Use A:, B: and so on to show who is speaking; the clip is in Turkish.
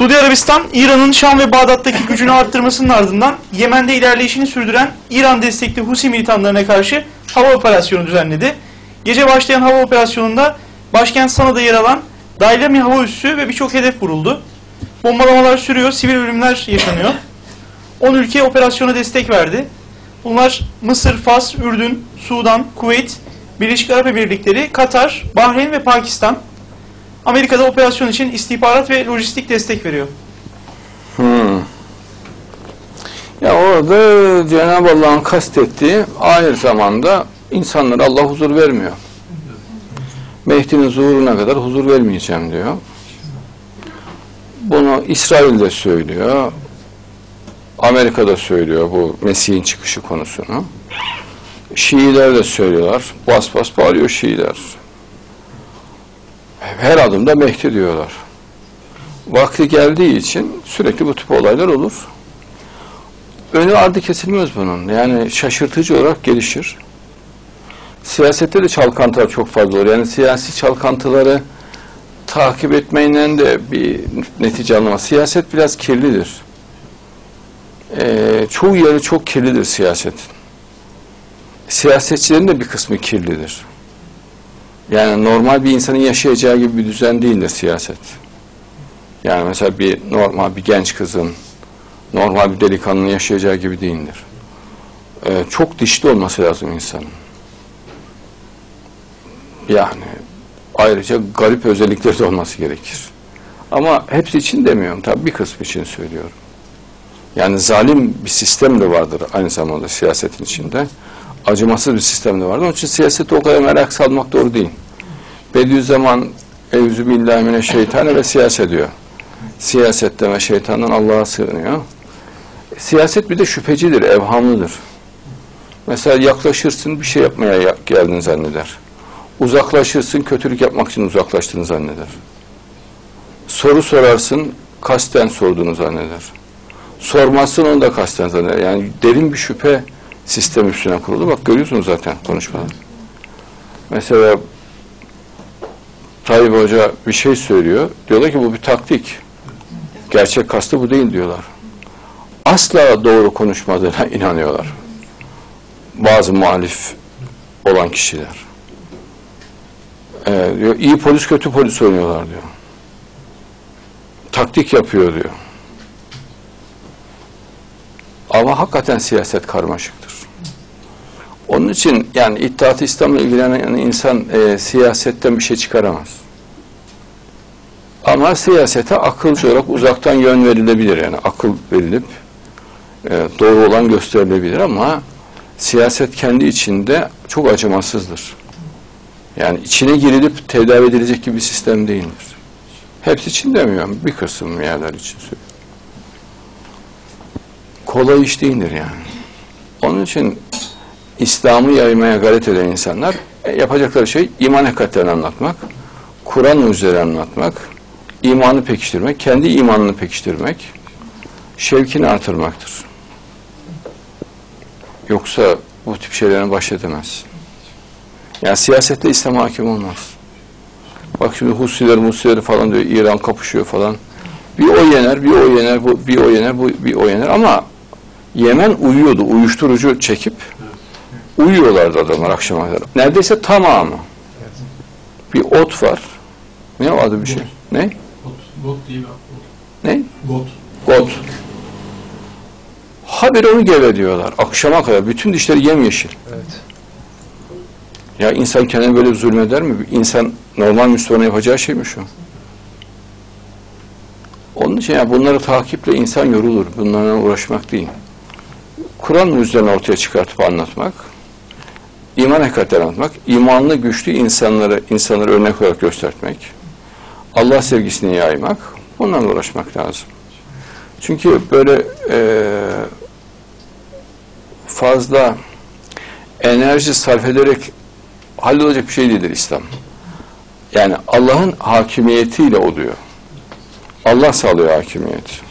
A: Suudi Arabistan, İran'ın Şam ve Bağdat'taki gücünü arttırmasının ardından Yemen'de ilerleyişini sürdüren İran destekli Husi militanlarına karşı hava operasyonu düzenledi. Gece başlayan hava operasyonunda başkent Sana'da yer alan Dailami hava üssü ve birçok hedef vuruldu. Bombalamalar sürüyor, sivil ölümler yaşanıyor. 10 ülke operasyona destek verdi. Bunlar Mısır, Fas, Ürdün, Sudan, Kuveyt, Birleşik Arap Emirlikleri, Katar, Bahreyn ve Pakistan. Amerika'da operasyon için istihbarat ve lojistik destek veriyor.
B: Hmm. Ya orada Cenab-ı Allah'ın kastettiği aynı zamanda insanlara Allah huzur vermiyor. Mehdi'nin zuhuruna kadar huzur vermeyeceğim diyor. Bunu İsrail de söylüyor. Amerika'da söylüyor bu Mesih'in çıkışı konusunu. Şiiler de söylüyorlar. Bas bas bağırıyor Şiiler. Her adımda Mehdi diyorlar. Vakti geldiği için sürekli bu tip olaylar olur. Önü ardı kesilmez bunun. Yani şaşırtıcı olarak gelişir. Siyasette de çalkantılar çok fazla olur. Yani siyasi çalkantıları takip etmeyle de bir netice alınamaz. Siyaset biraz kirlidir. Ee, çoğu yeri çok kirlidir siyaset. Siyasetçilerin de bir kısmı kirlidir. Yani normal bir insanın yaşayacağı gibi bir düzen değildir siyaset. Yani mesela bir normal bir genç kızın, normal bir delikanlının yaşayacağı gibi değildir. Ee, çok dişli olması lazım insanın. Yani ayrıca garip özellikleri de olması gerekir. Ama hepsi için demiyorum. Tabii bir kısmı için söylüyorum. Yani zalim bir sistem de vardır aynı zamanda siyasetin içinde. Acımasız bir sistem de vardır. Onun için siyasete o kadar merak salmak doğru değil. Bediüzzaman Evzü billahi mineşşeytane ve siyaset diyor. Siyasetten ve şeytandan Allah'a sığınıyor. Siyaset bir de şüphecidir, evhamlıdır. Mesela yaklaşırsın bir şey yapmaya geldin zanneder. Uzaklaşırsın kötülük yapmak için uzaklaştığını zanneder. Soru sorarsın kasten sorduğunu zanneder. Sormazsın onu da kasten zanneder. Yani derin bir şüphe sistem üstüne kuruldu. Bak görüyorsunuz zaten konuşmada. Mesela Tayyip Hoca bir şey söylüyor. Diyorlar ki bu bir taktik. Gerçek kastı bu değil diyorlar. Asla doğru konuşmadığına inanıyorlar. Bazı muhalif olan kişiler. Ee, diyor, iyi polis kötü polis oynuyorlar diyor. Taktik yapıyor diyor. Ama hakikaten siyaset karmaşıktır. Onun için yani İttihat-ı İslam'la ilgilenen insan e, siyasetten bir şey çıkaramaz. Ama siyasete akılcı olarak uzaktan yön verilebilir. Yani akıl verilip e, doğru olan gösterilebilir ama siyaset kendi içinde çok acımasızdır. Yani içine girilip tedavi edilecek gibi bir sistem değildir. Hepsi için demiyorum. Bir kısım yerler için söylüyorum. Kolay iş değildir yani. Onun için İslam'ı yaymaya gayret eden insanlar e, yapacakları şey iman hakikatlerini anlatmak, Kur'an üzere anlatmak, imanı pekiştirmek, kendi imanını pekiştirmek, şevkini artırmaktır. Yoksa bu tip şeylerine baş edemez. Yani siyasette İslam hakim olmaz. Bak şimdi Husiler, Musiler falan diyor, İran kapışıyor falan. Bir o yener, bir o yener, bu, bir o yener, bu, bir o yener ama Yemen uyuyordu, uyuşturucu çekip uyuyorlardı adamlar akşama kadar. Neredeyse tamamı. Bir ot var. Ne o adı bir şey? Ne?
C: Got, bir
B: Ne?
C: Got.
B: Got. Habire onu geveliyorlar. Akşama kadar. Bütün dişleri yemyeşil.
D: Evet.
B: Ya insan kendine böyle zulmeder mi? İnsan normal Müslüman yapacağı şey mi şu? Onun için ya bunları takiple insan yorulur. Bunlarla uğraşmak değil. Kur'an üzerine ortaya çıkartıp anlatmak, iman hakikatleri anlatmak, imanlı güçlü insanları insanları örnek olarak göstermek, Allah sevgisini yaymak, bunlarla uğraşmak lazım. Çünkü böyle eee fazla enerji sarf ederek hallolacak bir şey değildir İslam. Yani Allah'ın hakimiyetiyle oluyor. Allah sağlıyor hakimiyeti.